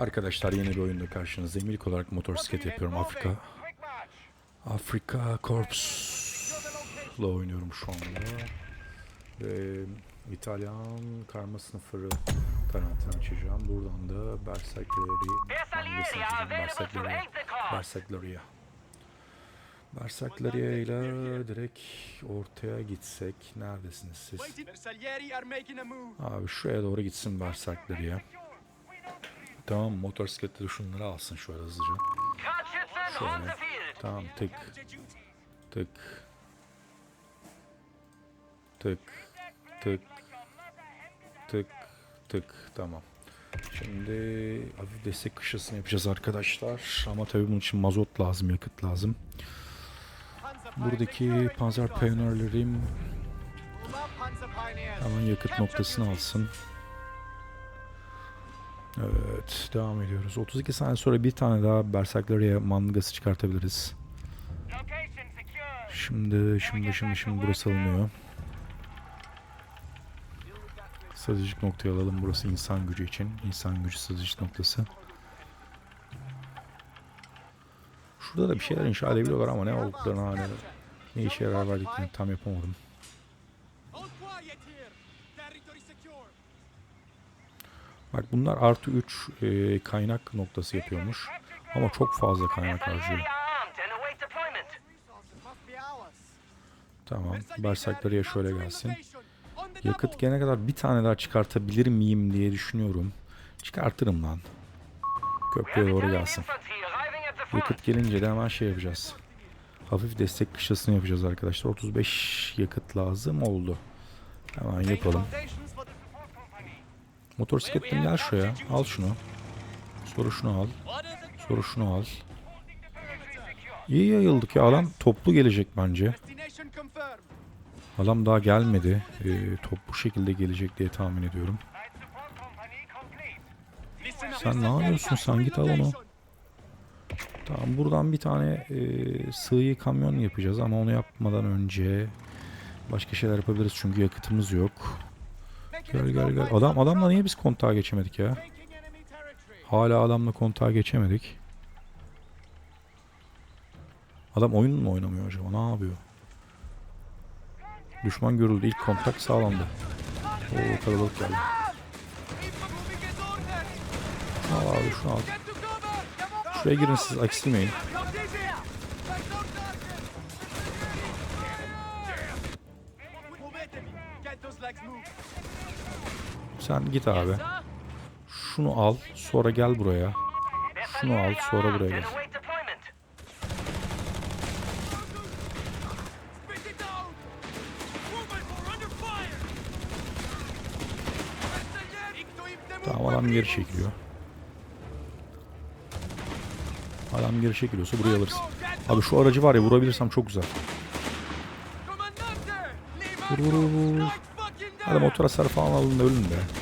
Arkadaşlar yeni bir oyunda karşınızdayım. İlk olarak motosiklet yapıyorum. Afrika Afrika Corps'la oynuyorum şu anda. Ve İtalyan karma sınıfları Tarantino açacağım. Buradan da açacağım? Berserkleri Berserkleri'ye. Berserkleri'ye ile direkt ortaya gitsek. Neredesiniz siz? Bersaglieri. Abi şuraya doğru gitsin Berserkleri'ye. Tamam motosikletleri şunları alsın şöyle hızlıca. Şöyle. Tamam tık tık tık tık tık tık tamam. Şimdi hafif destek kışlasını yapacağız arkadaşlar. Ama tabii bunun için mazot lazım, yakıt lazım. Buradaki panzer pioneerlerim hemen yakıt noktasını alsın. Evet, devam ediyoruz. 32 saniye sonra bir tane daha Berserkleriye mangası çıkartabiliriz. Şimdi, şimdi, şimdi, şimdi burası alınıyor. Stratejik noktayı alalım. Burası insan gücü için. İnsan gücü stratejik noktası. Şurada da bir şeyler inşa edebiliyorlar ama ne olduklarını hani ne işe yarar verdiklerini tam yapamadım. Bak bunlar artı 3 e, kaynak noktası yapıyormuş. Ama çok fazla kaynak harcıyor. Tamam. Berserkleriye şöyle gelsin. Yakıt gelene kadar bir tane daha çıkartabilir miyim diye düşünüyorum. Çıkartırım lan. Köprüye doğru gelsin. Yakıt gelince de hemen şey yapacağız. Hafif destek kışlasını yapacağız arkadaşlar. 35 yakıt lazım oldu. Hemen yapalım. Motosikletten gel şuraya. Al şunu. Sonra şunu al. Sonra şunu al. İyi yayıldık ya. Adam toplu gelecek bence. Adam daha gelmedi. Ee, toplu şekilde gelecek diye tahmin ediyorum. Sen ne yapıyorsun? Sen git al onu. Tamam buradan bir tane e, sığıyı kamyon yapacağız ama onu yapmadan önce başka şeyler yapabiliriz çünkü yakıtımız yok. Gel gel gel. Adam adamla niye biz kontağa geçemedik ya? Hala adamla kontağa geçemedik. Adam oyun mu oynamıyor acaba? Ne yapıyor? Düşman görüldü. İlk kontak sağlandı. Oo kalabalık geldi. Al abi şunu al. Şuraya girin siz eksilmeyin. Sen git abi. Şunu al. Sonra gel buraya. Şunu al. Sonra buraya gel. Tamam adam geri çekiliyor. Adam geri çekiliyorsa buraya alırız. Abi şu aracı var ya vurabilirsem çok güzel. Vur vur vur. Hadi motor hasarı falan alın da ölün be.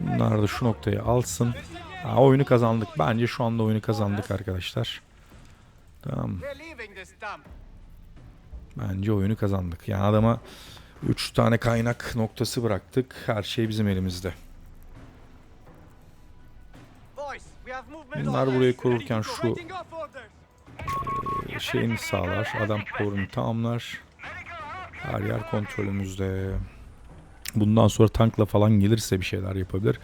Bunlar da şu noktayı alsın. Ha, oyunu kazandık. Bence şu anda oyunu kazandık arkadaşlar. Tamam. Bence oyunu kazandık. Yani adama 3 tane kaynak noktası bıraktık. Her şey bizim elimizde. Bunlar burayı kururken şu şeyini sağlar. Adam korunu tamamlar. Her yer kontrolümüzde. Bundan sonra tankla falan gelirse bir şeyler yapabilir.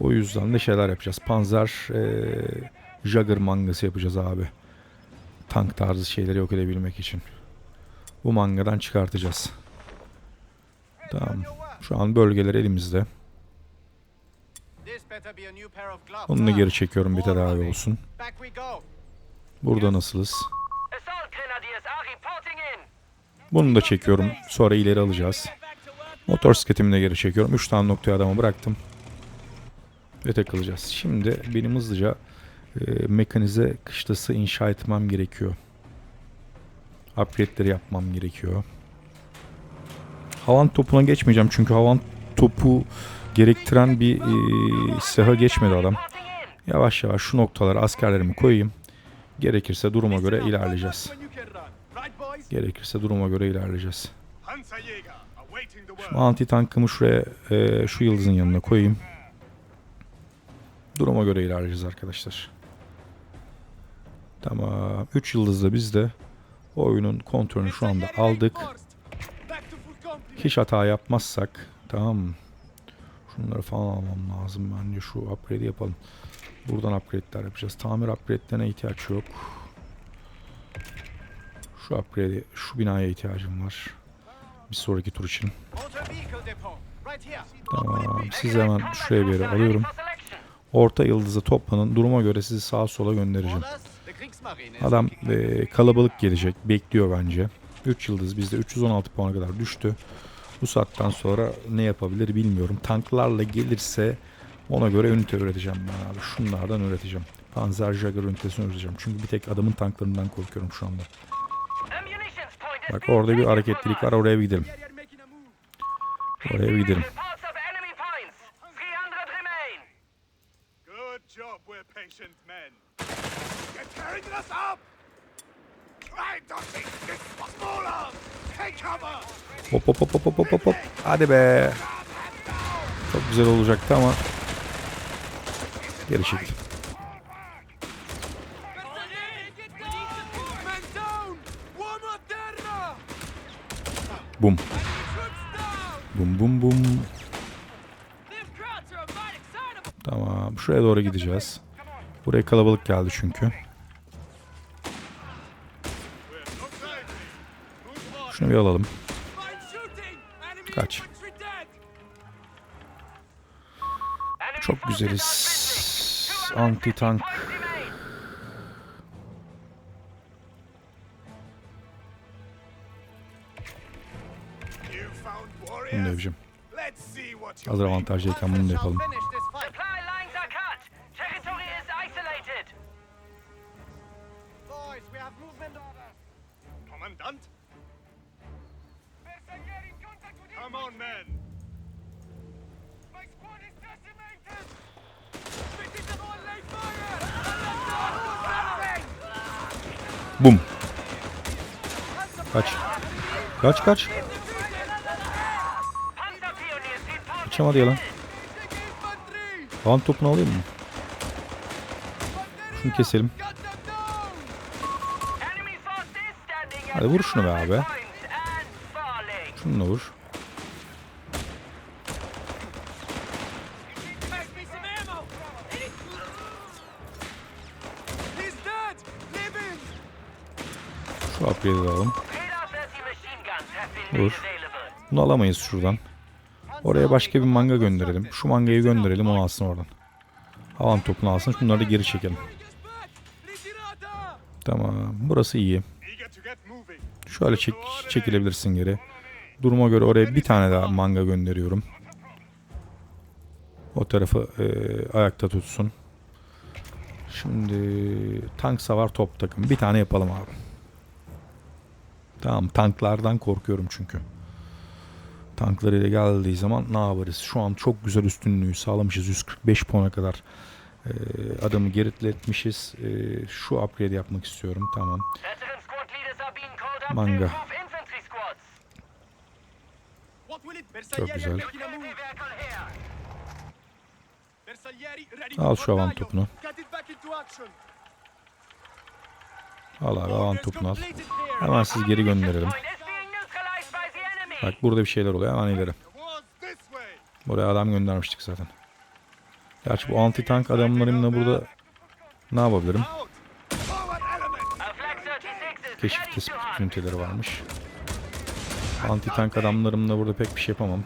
O yüzden de şeyler yapacağız. Panzer e, Jagger mangası yapacağız abi. Tank tarzı şeyleri yok edebilmek için. Bu mangadan çıkartacağız. Tamam. Şu an bölgeler elimizde. Onu da geri çekiyorum bir tedavi olsun. Burada nasılız? Bunu da çekiyorum. Sonra ileri alacağız. Motor sikletimi de geri çekiyorum. 3 tane noktaya adamı bıraktım. Ve takılacağız. Şimdi benim hızlıca e, mekanize kışlası inşa etmem gerekiyor. Upgrade'leri yapmam gerekiyor. Havan topuna geçmeyeceğim çünkü havan topu gerektiren bir e, silaha geçmedi adam. Yavaş yavaş şu noktalara askerlerimi koyayım. Gerekirse duruma göre ilerleyeceğiz. Gerekirse duruma göre ilerleyeceğiz. Şimdi anti tankımı şuraya e, şu yıldızın yanına koyayım. Duruma göre ilerleyeceğiz arkadaşlar. Tamam. 3 yıldızla biz de oyunun kontrolünü şu anda aldık. Hiç hata yapmazsak tamam? Şunları falan almam lazım. Bence şu upgrade'i yapalım. Buradan upgrade'ler yapacağız. Tamir upgrade'lerine ihtiyaç yok. Şu upgrade'i, şu binaya ihtiyacım var. Bir sonraki tur için. Tamam. Sizi hemen şuraya bir yere alıyorum. Orta yıldızı toplanın. Duruma göre sizi sağa sola göndereceğim. Adam e, kalabalık gelecek. Bekliyor bence. 3 yıldız bizde 316 puana kadar düştü. Bu saatten sonra ne yapabilir bilmiyorum. Tanklarla gelirse ona göre ünite üreteceğim ben abi. Şunlardan üreteceğim. Panzer Jagger ünitesini üreteceğim. Çünkü bir tek adamın tanklarından korkuyorum şu anda. Bak orada bir hareketlilik var. Oraya bir gidelim. Oraya bir gidelim. Hop hop hop hop hop hop hop. Hadi be. Çok güzel olacaktı ama geri çekti. Bum. Bum bum bum. Tamam. Şuraya doğru gideceğiz. Buraya kalabalık geldi çünkü. Şunu bir alalım. Kaç. Çok güzeliz. Anti Bunu da yapacağım. Hazır make. avantajlıyken bunu da yapalım. Commandant? Come on, men. My squad is decimated. Citizens on lay fire. Bum. Kaç. Kaç kaç. Kaçamadı ya lan. Havan topunu alayım mı? Şunu keselim. Hadi vur şunu be abi. Şununla vur. Şu upgrade'i de alalım. Radar 30 machine guns have been Vur. Bunu alamayız şuradan. Oraya başka bir manga gönderelim. Şu mangayı gönderelim onu alsın oradan. Havan topunu alsın. Şunları da geri çekelim. Tamam. Burası iyi. Şöyle çek, çekilebilirsin geri. Duruma göre oraya bir tane daha manga gönderiyorum. O tarafı e, ayakta tutsun. Şimdi tank savar top takım. Bir tane yapalım abi. Tamam tanklardan korkuyorum çünkü. Tanklarıyla geldiği zaman ne yaparız? Şu an çok güzel üstünlüğü sağlamışız. 145 puana kadar e, adamı geritletmişiz. E, şu upgrade yapmak istiyorum. Tamam. Manga. Çok güzel. Al şu Bayo. topunu. Al abi havan topunu al. Hemen siz geri gönderelim. Bak burada bir şeyler oluyor. Hemen ileri. Buraya adam göndermiştik zaten. Gerçi bu anti tank adamlarımla burada ne yapabilirim? Out. Forward element. A Flak 36 is Keşif tespit üniteleri varmış. Anti tank adamlarımla burada pek bir şey yapamam.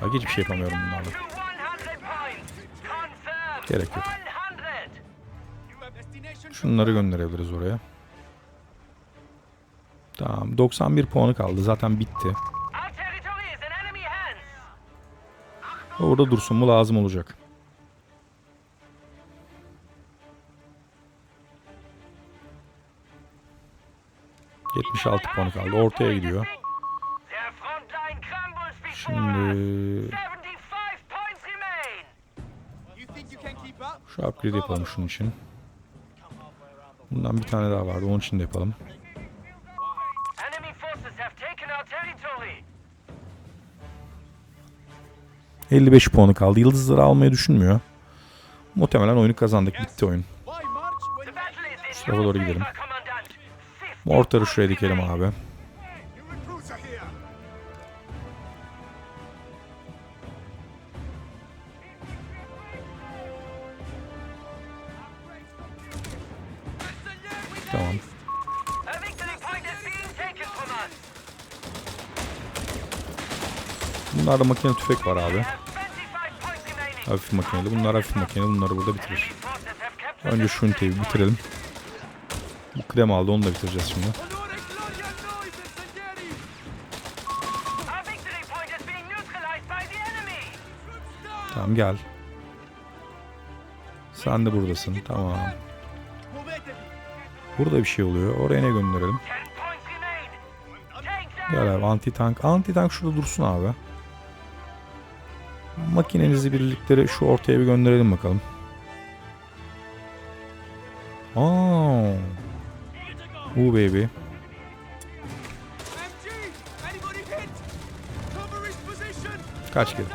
Bak hiçbir şey yapamıyorum bunlarla. To 100 points. Confirmed. Gerek yok. 100. You have destination Şunları gönderebiliriz oraya. Tamam 91 puanı kaldı zaten bitti. Orada dursun mu lazım olacak. ...76 puanı kaldı. Ortaya gidiyor. Şimdi 75 points remain. You think you can keep up? şu upgrade yapalım şunun için. Bundan bir tane daha vardı. Onun için de yapalım. 55 puanı kaldı. Yıldızları almayı düşünmüyor. Muhtemelen oyunu kazandık. Bitti oyun. Tarafa your doğru gidelim. favor, Commandant. 50 Mortarı şuraya dikelim abi. Tamam. Bunlarda makine tüfek var abi. We have 25 points remaining. Hafif makineli. Bunlar hafif makineli. Bunları burada bitirir. Önce şu üniteyi bitirelim. Bu krem aldı. Onu da bitireceğiz şimdi. Tamam gel. Sen de buradasın. Tamam. Burada bir şey oluyor. Oraya ne gönderelim? 10 points remain. Take Gel abi anti tank. Anti tank şurada dursun abi. Makinenizi birlikleri şu ortaya bir gönderelim bakalım. Aa. Bu baby. Kaç kere?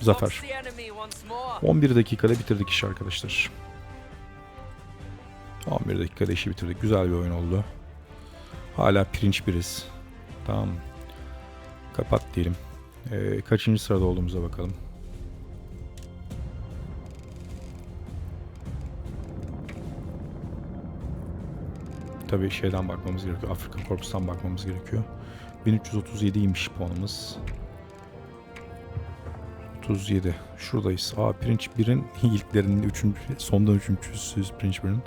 Zafer. 11 dakikada bitirdik iş arkadaşlar. 11 dakikada işi bitirdik. Güzel bir oyun oldu. Hala pirinç biriz. Tamam. Kapat diyelim. Ee, kaçıncı sırada olduğumuza bakalım. Tabii şeyden bakmamız gerekiyor. Afrika Korpus'tan bakmamız gerekiyor. 1337'ymiş puanımız. 37. Şuradayız. Aa Pirinç 1'in ilklerinin 3. sondan 3. Pirinç 1'in.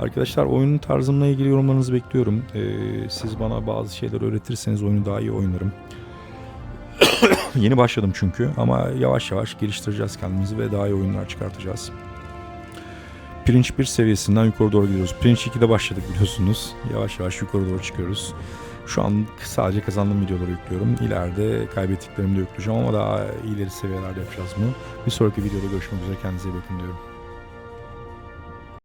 Arkadaşlar oyunun tarzımla ilgili yorumlarınızı bekliyorum. Ee, siz bana bazı şeyler öğretirseniz oyunu daha iyi oynarım. Yeni başladım çünkü ama yavaş yavaş geliştireceğiz kendimizi ve daha iyi oyunlar çıkartacağız. Pirinç 1 seviyesinden yukarı doğru gidiyoruz. Pirinç 2'de başladık biliyorsunuz. Yavaş yavaş yukarı doğru çıkıyoruz. Şu an sadece kazandığım videoları yüklüyorum. İleride kaybettiklerimi de yükleyeceğim ama daha ileri seviyelerde yapacağız bunu. Bir sonraki videoda görüşmek üzere. Kendinize iyi bakın diyorum.